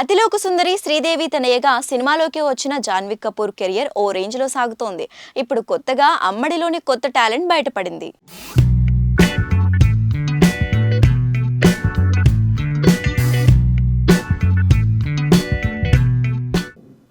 అతిలోక సుందరి శ్రీదేవి తనయగా సినిమాలోకి వచ్చిన John Wick Kapoor career ఓ రేంజ్లో సాగుతోంది. ఇప్పుడు కొత్తగా అమ్మడిలోని కొత్త టాలెంట్ బయటపడింది.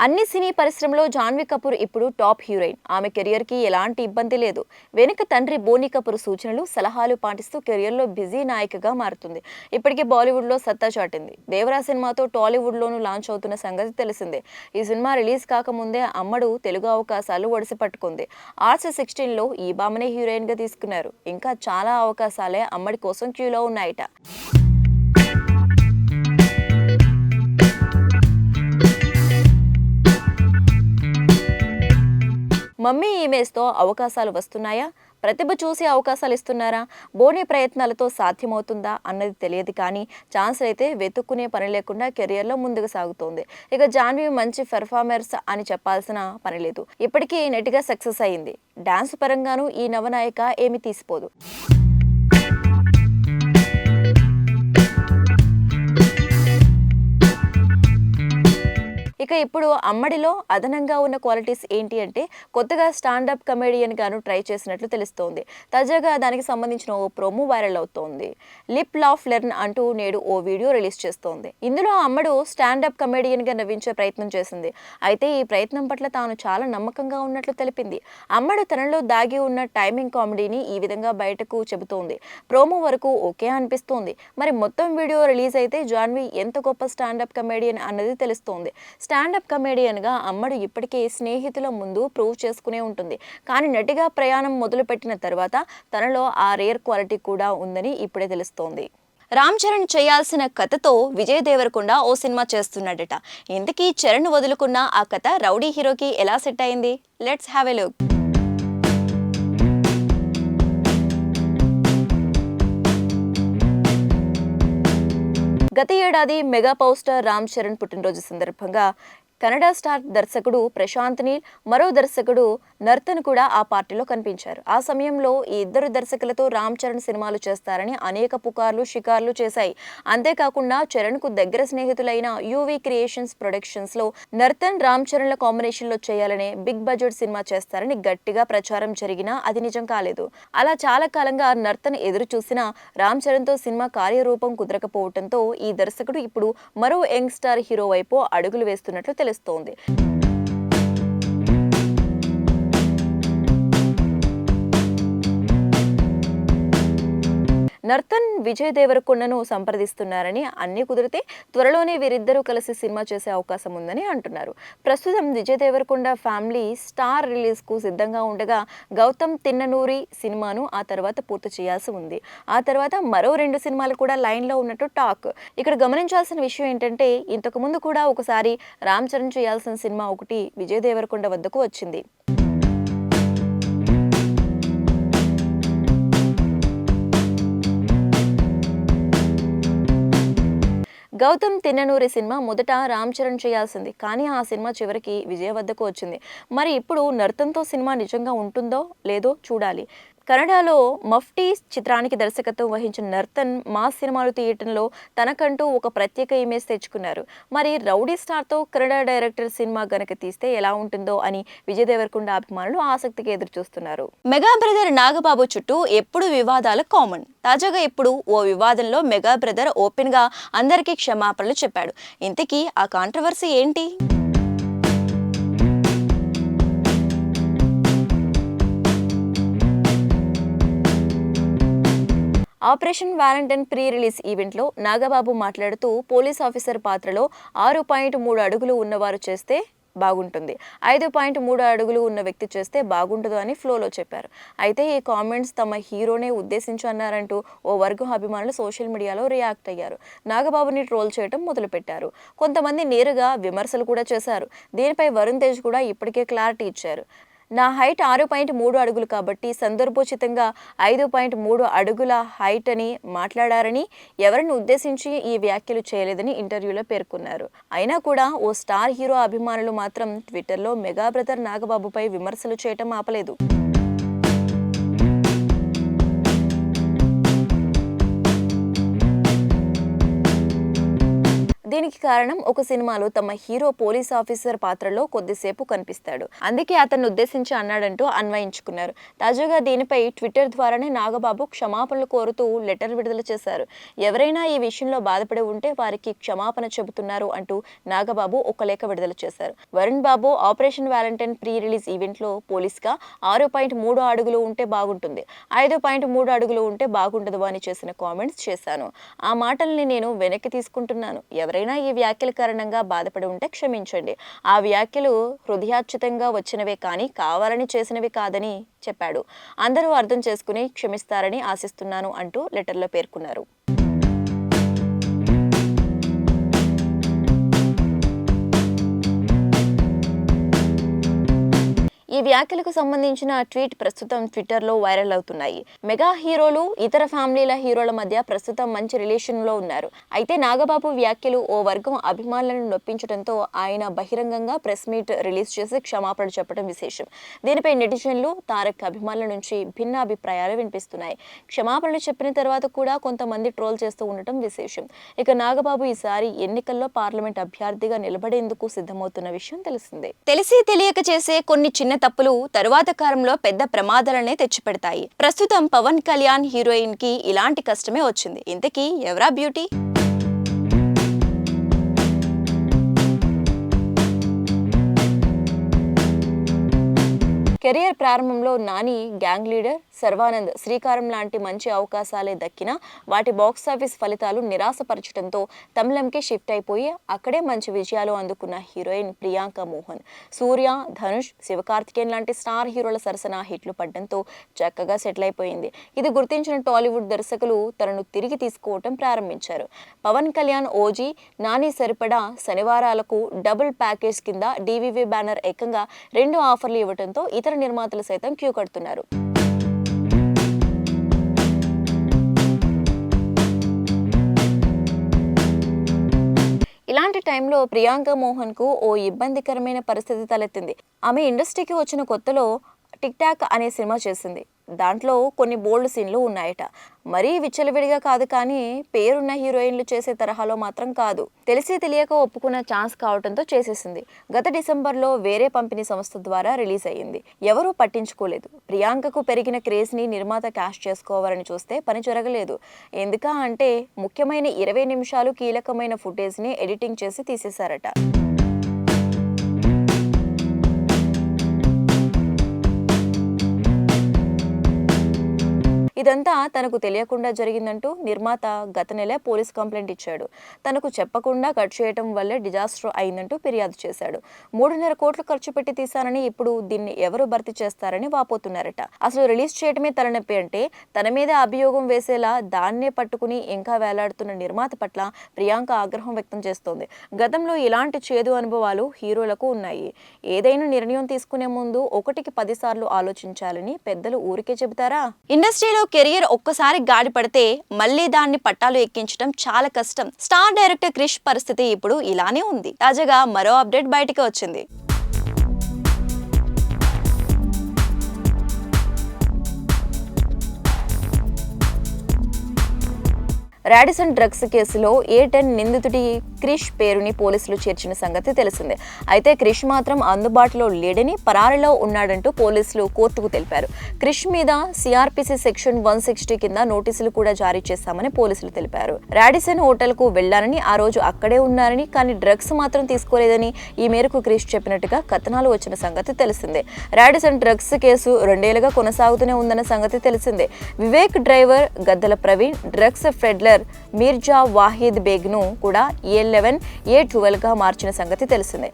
అన్ని సినీ పరిశ్రమలో జాన్వీ కపూర్ ఇప్పుడు టాప్ హీరోయిన్. ఆమె కెరియర్కి ఎలాంటి ఇబ్బంది లేదు. వెనుక తండ్రి బోనీ కపూర్ సూచనలు సలహాలు పాటిస్తూ కెరియర్లో బిజీ నాయికగా మారుతుంది. ఇప్పటికే బాలీవుడ్లో సత్తా చాటింది. దేవరా సినిమాతో టాలీవుడ్లోనూ లాంచ్ అవుతున్న సంగతి తెలిసిందే. ఈ సినిమా రిలీజ్ కాకముందే అమ్మడు తెలుగు అవకాశాలు ఒడిసి పట్టుకుంది. ఆర్ట్స్ సిక్స్టీన్లో ఈ బామనే హీరోయిన్గా తీసుకున్నారు. ఇంకా చాలా అవకాశాలే అమ్మడి కోసం క్యూలో ఉన్నాయట. మమ్మీ ఇమేజ్తో అవకాశాలు వస్తున్నాయా? ప్రతిభ చూసి అవకాశాలు ఇస్తున్నారా? బోని ప్రయత్నాలతో సాధ్యమవుతుందా అన్నది తెలియదు కానీ ఛాన్స్ అయితే వెతుక్కునే పని లేకుండా కెరియర్లో ముందుకు సాగుతోంది. ఇక జాన్వి మంచి పెర్ఫార్మర్స్ అని చెప్పాల్సిన పని లేదు. ఇప్పటికీ నెట్గా సక్సెస్ అయింది. డాన్స్ పరంగానూ ఈ నవనాయిక ఏమి తీసిపోదు. ఇక ఇప్పుడు అమ్మడిలో అదనంగా ఉన్న క్వాలిటీస్ ఏంటి అంటే కొత్తగా స్టాండప్ కమెడియన్ గాను ట్రై చేసినట్లు తెలుస్తోంది. తాజాగా దానికి సంబంధించిన ఓ ప్రోమో వైరల్ అవుతోంది. లిప్ లాఫ్ లెర్న్ అంటూ నేడు ఓ వీడియో రిలీజ్ చేస్తోంది. ఇందులో అమ్మడు స్టాండప్ కమెడియన్గా నవ్వించే ప్రయత్నం చేసింది. అయితే ఈ ప్రయత్నం పట్ల తాను చాలా నమ్మకంగా ఉన్నట్లు తెలిపింది. అమ్మడు తనలో దాగి ఉన్న టైమింగ్ కామెడీని ఈ విధంగా బయటకు చెబుతోంది. ప్రోమో వరకు ఓకే అనిపిస్తోంది. మరి మొత్తం వీడియో రిలీజ్ అయితే జాన్వి ఎంత గొప్ప స్టాండప్ కమెడియన్ అన్నది తెలుస్తోంది. స్టాండప్ కమెడియన్గా అమ్మడు ఇప్పటికే స్నేహితుల ముందు ప్రూవ్ చేసుకునే ఉంటుంది. కానీ నటిగా ప్రయాణం మొదలుపెట్టిన తర్వాత తనలో ఆ రేర్ క్వాలిటీ కూడా ఉందని ఇప్పుడే తెలుస్తోంది. రామ్ చరణ్ చేయాల్సిన కథతో విజయ్ దేవరకొండ ఓ సినిమా చేస్తున్నాడట. ఇంతకీ చరణ్ వదులుకున్న ఆ కథ రౌడీ హీరోకి ఎలా సెట్ అయింది? Let's have a look. గత ఏడాది mega power star Ram Charan పుట్టినరోజు సందర్భంగా కన్నడ స్టార్ దర్శకుడు ప్రశాంత్ నీల్ మరో దర్శకుడు నర్తన్ కూడా ఆ పార్టీలో కనిపించారు. ఆ సమయంలో ఈ ఇద్దరు దర్శకులతో రామ్ చరణ్ సినిమాలు చేస్తారని అనేక పుకార్లు షికార్లు చేశాయి. అంతేకాకుండా చరణ్కు దగ్గర స్నేహితులైన యూవీ క్రియేషన్స్ ప్రొడక్షన్స్లో నర్తన్ రామ్ చరణ్ల కాంబినేషన్లో చేయాలనే బిగ్ బడ్జెట్ సినిమా చేస్తారని గట్టిగా ప్రచారం జరిగినా అది నిజం కాలేదు. అలా చాలా కాలంగా నర్తన్ ఎదురు చూసినా రామ్ చరణ్తో సినిమా కార్యరూపం కుదరకపోవడంతో ఈ దర్శకుడు ఇప్పుడు మరో యంగ్ స్టార్ హీరో వైపు అడుగులు వేస్తున్నట్లు తెలుస్తోంది నర్తన్ విజయ్ దేవరకొండను సంప్రదిస్తున్నారని అన్ని కుదిరితే త్వరలోనే వీరిద్దరూ కలిసి సినిమా చేసే అవకాశం ఉందని అంటున్నారు. ప్రస్తుతం విజయ్ దేవరకొండ ఫ్యామిలీ స్టార్ రిలీజ్కు సిద్ధంగా ఉండగా గౌతమ్ తిన్ననూరి సినిమాను ఆ తర్వాత పూర్తి చేయాల్సి ఉంది. ఆ తర్వాత మరో రెండు సినిమాలు కూడా లైన్లో ఉన్నట్టు టాక్. ఇక్కడ గమనించాల్సిన విషయం ఏంటంటే ఇంతకు ముందు కూడా ఒకసారి రామ్ చరణ్ చేయాల్సిన సినిమా ఒకటి విజయ్ దేవరకొండ వద్దకు వచ్చింది. గౌతమ్ తిన్ననూరి సినిమా మొదట రామ్ చరణ్ చేయాల్సింది. కానీ ఆ సినిమా చివరికి విజయ వద్దకు వచ్చింది. మరి ఇప్పుడు నర్తంతో సినిమా నిజంగా ఉంటుందో లేదో చూడాలి. కన్నడలో మఫ్టీ చిత్రానికి దర్శకత్వం వహించిన నర్తన్ మా సినిమాలు తీయటంలో తనకంటూ ఒక ప్రత్యేక ఇమేజ్ తెచ్చుకున్నారు. మరి రౌడీ స్టార్తో కన్నడ డైరెక్టర్ సినిమా గనక తీస్తే ఎలా ఉంటుందో అని విజయ్ దేవరకొండ అభిమానులు ఆసక్తిగా ఎదురు చూస్తున్నారు మెగా బ్రదర్ నాగబాబు చుట్టూ ఎప్పుడు వివాదాలు కామన్. తాజాగా ఇప్పుడు ఓ వివాదంలో మెగా బ్రదర్ ఓపెన్గా అందరికీ క్షమాపణలు చెప్పాడు. ఇంతకీ ఆ కాంట్రవర్సీ ఏంటి? ఆపరేషన్ వ్యాలంటైన్ ప్రీ రిలీజ్ ఈవెంట్లో నాగబాబు మాట్లాడుతూ పోలీస్ ఆఫీసర్ పాత్రలో ఆరు పాయింట్ మూడు అడుగులు ఉన్నవారు చేస్తే బాగుంటుంది. ఐదు పాయింట్ మూడు అడుగులు ఉన్న వ్యక్తి చేస్తే బాగుంటుందో అని ఫ్లోలో చెప్పారు. అయితే ఈ కామెంట్స్ తమ హీరోనే ఉద్దేశించి అన్నారంటూ ఓ వర్గం అభిమానులు సోషల్ మీడియాలో రియాక్ట్ అయ్యారు. నాగబాబుని ట్రోల్ చేయడం మొదలుపెట్టారు. కొంతమంది నేరుగా విమర్శలు కూడా చేశారు. దీనిపై వరుణ్ తేజ్ కూడా ఇప్పటికే క్లారిటీ ఇచ్చారు. నా హైట్ ఆరు పాయింట్ మూడు అడుగులు కాబట్టి సందర్భోచితంగా ఐదు పాయింట్ మూడు అడుగుల హైట్ అని మాట్లాడారని ఎవరిని ఉద్దేశించి ఈ వ్యాఖ్యలు చేయలేదని ఇంటర్వ్యూలో పేర్కొన్నారు. అయినా కూడా ఓ స్టార్ హీరో అభిమానులు మాత్రం ట్విట్టర్లో మెగా బ్రదర్ నాగబాబుపై విమర్శలు చేయటం ఆపలేదు. దీనికి కారణం ఒక సినిమాలో తమ హీరో పోలీస్ ఆఫీసర్ పాత్రలో కొద్దిసేపు కనిపిస్తాడు. అందుకే అతన్ని ఉద్దేశించి అన్నాడంటూ అన్వయించుకున్నారు. తాజాగా దీనిపై ట్విట్టర్ ద్వారానే నాగబాబు క్షమాపణలు కోరుతూ లెటర్ విడుదల చేశారు. ఎవరైనా ఈ విషయంలో బాధపడి ఉంటే వారికి క్షమాపణ చెబుతున్నారు అంటూ నాగబాబు ఒక లేఖ విడుదల చేశారు. Varun Babu operation Valentine pre release ఈవెంట్లో పోలీస్గా ఆరు పాయింట్ మూడు అడుగులు ఉంటే బాగుంటుంది. ఐదు పాయింట్ మూడు అడుగులు ఉంటే బాగుండదు అని చేసిన కామెంట్స్ చేశాను. ఆ మాటల్ని నేను వెనక్కి తీసుకుంటున్నాను. ఎవరైనా ఈ వ్యాఖ్యల కారణంగా బాధపడి ఉంటే క్షమించండి. ఆ వ్యాఖ్యలు హృదయాచ్యుతంగా వచ్చినవే కానీ కావాలని చేసినవి కాదని చెప్పాడు. అందరూ అర్థం చేసుకుని క్షమిస్తారని ఆశిస్తున్నాను అంటూ లెటర్లో పేర్కొన్నారు. ఈ వ్యాఖ్యలకు సంబంధించిన ట్వీట్ ప్రస్తుతం ట్విట్టర్లో వైరల్ అవుతున్నాయి. మెగా హీరోలు ఇతర ఫ్యామిలీల హీరోల మధ్య ప్రస్తుతం మంచి రిలేషన్లో ఉన్నారు. అయితే నాగబాబు వ్యాఖ్యలు ఓ వర్గం అభిమానులను నొప్పించడంతో ఆయన బహిరంగంగా ప్రెస్ మీట్ రిలీజ్ చేసి క్షమాపణ చెప్పడం విశేషం. దీనిపై నెటిజన్లు తారక్ అభిమానుల నుంచి భిన్న అభిప్రాయాలు వినిపిస్తున్నాయి. క్షమాపణలు చెప్పిన తర్వాత కూడా కొంతమంది ట్రోల్ చేస్తూ ఉండటం విశేషం. ఇక నాగబాబు ఈసారి ఎన్నికల్లో పార్లమెంట్ అభ్యర్థిగా నిలబడేందుకు సిద్ధమవుతున్న విషయం తెలిసిందే. తెలిసి తెలియక చేసే కొన్ని చిన్న తప్పులు తరువాత కాలంలో పెద్ద ప్రమాదాలనే తెచ్చిపెడతాయి. ప్రస్తుతం పవన్ కళ్యాణ్ హీరోయిన్కి ఇలాంటి కష్టమే వచ్చింది. ఇంతకీ ఎవరా బ్యూటీ? కెరియర్ ప్రారంభంలో నాని గ్యాంగ్ లీడర్ సర్వానంద్ శ్రీకారం లాంటి మంచి అవకాశాలే దక్కినా వాటి బాక్సాఫీస్ ఫలితాలు నిరాశపరచడంతో తమిళంకి షిఫ్ట్ అయిపోయి అక్కడే మంచి విజయాలు అందుకున్న హీరోయిన్ ప్రియాంక మోహన్. సూర్య ధనుష్ శివకార్తికేయన్ లాంటి స్టార్ హీరోల సరసన హిట్లు పడడంతో చక్కగా సెటిల్ అయిపోయింది. ఇది గుర్తించిన టాలీవుడ్ దర్శకులు తనను తిరిగి తీసుకోవటం ప్రారంభించారు. పవన్ కళ్యాణ్ ఓజీ నాని సరిపడా శనివారాలకు డబుల్ ప్యాకేజ్ కింద డీవీవీ బ్యానర్ ఏకంగా రెండు ఆఫర్లు ఇవ్వడంతో ఇతర నిర్మాతలు సైతం క్యూ కడుతున్నారు. ఇలాంటి టైంలో ప్రియాంక మోహన్కు ఓ ఇబ్బందికరమైన పరిస్థితి తలెత్తింది. ఆమె ఇండస్ట్రీకి వచ్చిన కొత్తలో టిక్ టాక్ అనే సినిమా చేసింది. దాంట్లో కొన్ని బోల్డ్ సీన్లు ఉన్నాయట. మరీ విచ్చలవిడిగా కాదు కానీ పేరున్న హీరోయిన్లు చేసే తరహాలో మాత్రం కాదు. తెలిసి తెలియక ఒప్పుకున్న ఛాన్స్ కావడంతో చేసేసింది. గత డిసెంబర్లో వేరే పంపిణీ సంస్థ ద్వారా రిలీజ్ అయ్యింది. ఎవరూ పట్టించుకోలేదు. ప్రియాంకకు పెరిగిన క్రేజ్ని నిర్మాత క్యాష్ చేసుకోవాలని చూస్తే పని జరగలేదు. ఎందుకా అంటే ముఖ్యమైన ఇరవై నిమిషాలు కీలకమైన ఫుటేజ్ని ఎడిటింగ్ చేసి తీసేశారట. ఇదంతా తనకు తెలియకుండా జరిగిందంటూ నిర్మాత గత నెల పోలీస్ కంప్లైంట్ ఇచ్చాడు. తనకు చెప్పకుండా కట్ చేయటం వల్లే డిజాస్టర్ అయిందంటూ ఫిర్యాదు చేశాడు. మూడున్నర కోట్లు ఖర్చు పెట్టి తీశానని ఇప్పుడు దీన్ని ఎవరు భర్తీ చేస్తారని వాపోతున్నారట. అసలు రిలీజ్ చేయటమే తలనొప్పి అంటే తన మీద అభియోగం వేసేలా దాన్నే పట్టుకుని ఇంకా వేలాడుతున్న నిర్మాత పట్ల ప్రియాంక ఆగ్రహం వ్యక్తం చేస్తోంది. గతంలో ఇలాంటి చేదు అనుభవాలు హీరోలకు ఉన్నాయి. ఏదైనా నిర్ణయం తీసుకునే ముందు ఒకటికి పదిసార్లు ఆలోచించాలని పెద్దలు ఊరికే చెబుతారా? ఇండస్ట్రీలో కెరియర్ ఒక్కసారి గాడి పడితే మళ్ళీ దాన్ని పట్టాలు ఎక్కించడం చాలా కష్టం. స్టార్ డైరెక్టర్ క్రిష్ పరిస్థితి ఇప్పుడు ఇలానే ఉంది. తాజాగా మరో అప్డేట్ బయటికి వచ్చింది. రాడిసన్ డ్రగ్స్ కేసులో ఏ టెన్ నిందితుడి క్రిష్ పేరుని పోలీసులు చేర్చిన సంగతి తెలిసిందే. అయితే క్రిష్ మాత్రం అందుబాటులో లేడని పరారిలో ఉన్నాడంటూ పోలీసులు కోర్టుకు తెలిపారు. క్రిష్ మీద సిఆర్పిసి సెక్షన్ వన్ సిక్స్టీ కింద నోటీసులు కూడా జారీ చేశామని పోలీసులు తెలిపారు. రాడిసన్ హోటల్కు వెళ్ళానని ఆ రోజు అక్కడే ఉన్నారని కానీ డ్రగ్స్ మాత్రం తీసుకోలేదని ఈ మేరకు క్రిష్ చెప్పినట్టుగా కథనాలు వచ్చిన సంగతి తెలిసిందే. రాడిసన్ డ్రగ్స్ కేసు రెండేళ్ళుగా కొనసాగుతూనే ఉందన్న సంగతి తెలిసిందే. Vivek driver Gaddala Praveen drugs peddler Mirza Wahid బేగ్ను కూడా ఏ లెవెన్ ఏ ట్వెల్వ్గా మార్చిన సంగతి తెలిసిందే.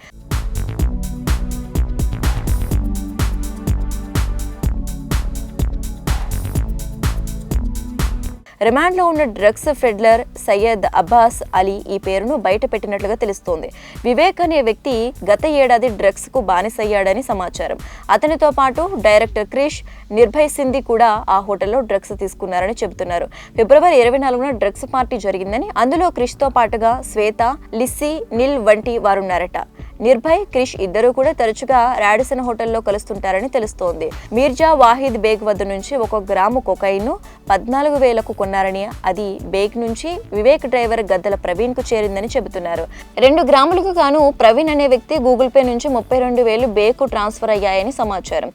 రిమాండ్లో ఉన్న డ్రగ్స్ ఫెడ్లర్ సయ్యద్ అబ్బాస్ అలీ ఈ పేరును బయటపెట్టినట్లుగా తెలుస్తోంది. వివేక్ అనే వ్యక్తి గత ఏడాది డ్రగ్స్కు బానిసయ్యాడని సమాచారం. అతనితో పాటు డైరెక్టర్ క్రిష్ నిర్భయ్ సింధి కూడా ఆ హోటల్లో డ్రగ్స్ తీసుకున్నారని చెబుతున్నారు. ఫిబ్రవరి ఇరవై నాలుగున డ్రగ్స్ పార్టీ జరిగిందని అందులో క్రిష్తో పాటుగా శ్వేత లిస్సీ నిల్ వంటి వారున్నారట. నిర్భయ్ క్రిష్ ఇద్దరూ కూడా తరచుగా రాడిసన్ హోటల్లో కలుస్తుంటారని తెలుస్తోంది. మీర్జా వాహిద్ బేగ్ వద్ద నుంచి ఒక గ్రాము కొకైన్ను పద్నాలుగు వేలకు కొన్నారని అది బేగ్ నుంచి వివేక్ డ్రైవర్ గద్దల ప్రవీణ్కు చేరిందని చెబుతున్నారు. రెండు గ్రాములకు గాను ప్రవీణ్ అనే వ్యక్తి గూగుల్ పే నుంచి ముప్పై రెండు వేలు బేగ్కు ట్రాన్స్ఫర్ అయ్యాయని సమాచారం.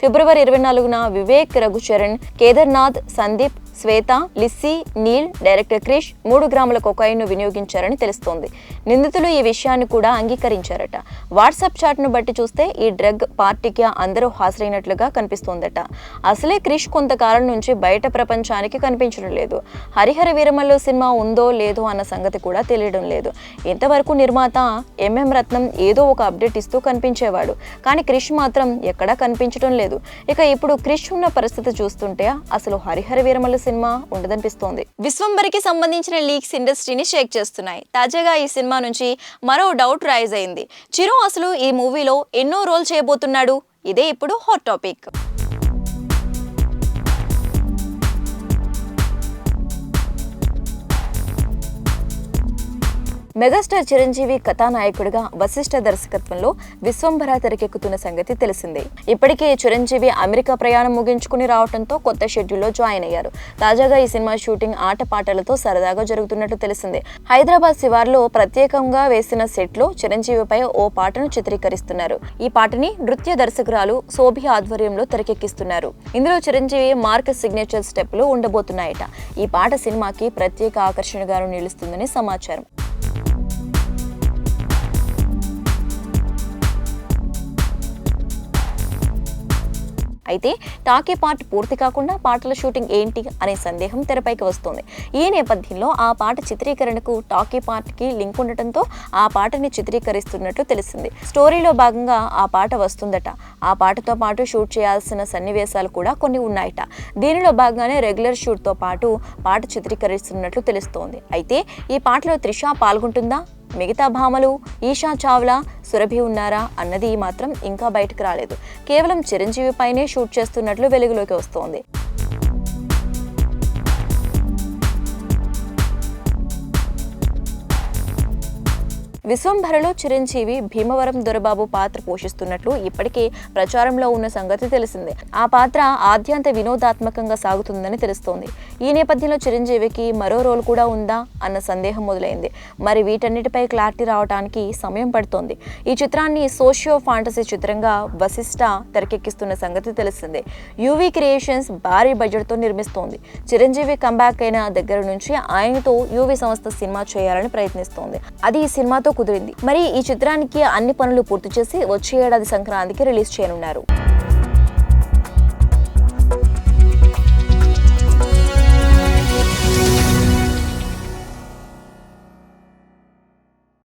ఫిబ్రవరి ఇరవై నాలుగున వివేక్ రఘుచరణ్ కేదార్నాథ్ సందీప్ శ్వేత లిస్సీ నీల్ డైరెక్టర్ క్రిష్ మూడు గ్రాముల కొకాయిన్ను వినియోగించారని తెలుస్తోంది. నిందితులు ఈ విషయాన్ని కూడా అంగీకరించారట. వాట్సాప్ చాట్ను బట్టి చూస్తే ఈ డ్రగ్ పార్టీకి అందరూ హాజరైనట్లుగా కనిపిస్తోందట. అసలే క్రిష్ కొంతకాలం నుంచి బయట ప్రపంచానికి కనిపించడం లేదు. హరిహర వీరమల్లు సినిమా ఉందో లేదో అన్న సంగతి కూడా తెలియడం లేదు. ఇంతవరకు నిర్మాత ఎంఎం రత్నం ఏదో ఒక అప్డేట్ ఇస్తూ కనిపించేవాడు. కానీ క్రిష్ మాత్రం ఎక్కడా కనిపించడం లేదు. ఇక ఇప్పుడు క్రిష్ ఉన్న పరిస్థితి చూస్తుంటే అసలు హరిహర వీరమల్లు సినిమా ఉండదనిపిస్తోంది. విశ్వంబరికి సంబంధించిన లీక్స్ ఇండస్ట్రీని షేక్ చేస్తున్నాయి. తాజాగా ఈ సినిమా నుంచి మరో డౌట్ రైజ్ అయింది. చిరు అసలు ఈ మూవీలో ఎన్నో రోల్ చేయబోతున్నాడు? ఇదే ఇప్పుడు హాట్ టాపిక్. మెగాస్టార్ చిరంజీవి కథానాయకుడిగా వశిష్ఠ దర్శకత్వంలో విశ్వంభర తెరకెక్కుతున్న సంగతి తెలిసిందే. ఇప్పటికే చిరంజీవి అమెరికా ప్రయాణం ముగించుకుని రావడంతో కొత్త షెడ్యూల్లో జాయిన్ అయ్యారు. తాజాగా ఈ సినిమా షూటింగ్ ఆటపాటలతో సరదాగా జరుగుతున్నట్టు తెలిసిందే. హైదరాబాద్ శివార్లో ప్రత్యేకంగా వేసిన సెట్లో చిరంజీవిపై ఓ పాటను చిత్రీకరిస్తున్నారు. ఈ పాటని నృత్య దర్శకురాలు శోభి ఆధ్వర్యంలో తెరకెక్కిస్తున్నారు. ఇందులో చిరంజీవి మార్క్ సిగ్నేచర్ స్టెప్లు ఉండబోతున్నాయట. ఈ పాట సినిమాకి ప్రత్యేక ఆకర్షణగాను నిలుస్తుందని సమాచారం. అయితే టాకీ పార్ట్ పూర్తి కాకుండా పాటల షూటింగ్ ఏంటి అనే సందేహం తెరపైకి వస్తుంది. ఈ నేపథ్యంలో ఆ పాట చిత్రీకరణకు టాకీ పార్ట్కి లింక్ ఉండటంతో ఆ పాటని చిత్రీకరిస్తున్నట్లు తెలిసింది. స్టోరీలో భాగంగా ఆ పాట వస్తుందట. ఆ పాటతో పాటు షూట్ చేయాల్సిన సన్నివేశాలు కూడా కొన్ని ఉన్నాయట. దీనిలో భాగంగానే రెగ్యులర్ షూట్తో పాటు పాట చిత్రీకరిస్తున్నట్లు తెలుస్తోంది. అయితే ఈ పాటలో త్రిష పాల్గొంటుందా? మిగతా భామలు ఈషా చావ్లా సురభి ఉన్నారా అన్నది మాత్రం ఇంకా బయటకు రాలేదు. కేవలం చిరంజీవి పైనే షూట్ చేస్తున్నట్లు వెలుగులోకి వస్తోంది. విశ్వంభరలో చిరంజీవి భీమవరం దొరబాబు పాత్ర పోషిస్తున్నట్లు ఇప్పటికే ప్రచారంలో ఉన్న సంగతి తెలిసిందే. ఆ పాత్ర ఆద్యంత వినోదాత్మకంగా సాగుతుందని తెలుస్తోంది. ఈ నేపథ్యంలో చిరంజీవికి మరో రోల్ కూడా ఉందా అన్న సందేహం మొదలైంది. మరి వీటన్నిటిపై క్లారిటీ రావడానికి సమయం పడుతోంది. ఈ చిత్రాన్ని సోషియో ఫాంటసీ చిత్రంగా వశిష్ట తెరకెక్కిస్తున్న సంగతి తెలిసిందే. యూవీ క్రియేషన్స్ భారీ బడ్జెట్తో నిర్మిస్తోంది. చిరంజీవి కంబ్యాక్ అయిన దగ్గర నుంచి ఆయనతో యూవీ సంస్థ సినిమా చేయాలని ప్రయత్నిస్తోంది. అది ఈ సినిమాతో కుదిరింది. మరి ఈ చిత్రానికి అన్ని పనులు పూర్తి చేసి వచ్చే ఏడాది సంక్రాంతికి రిలీజ్ చేయనున్నారు.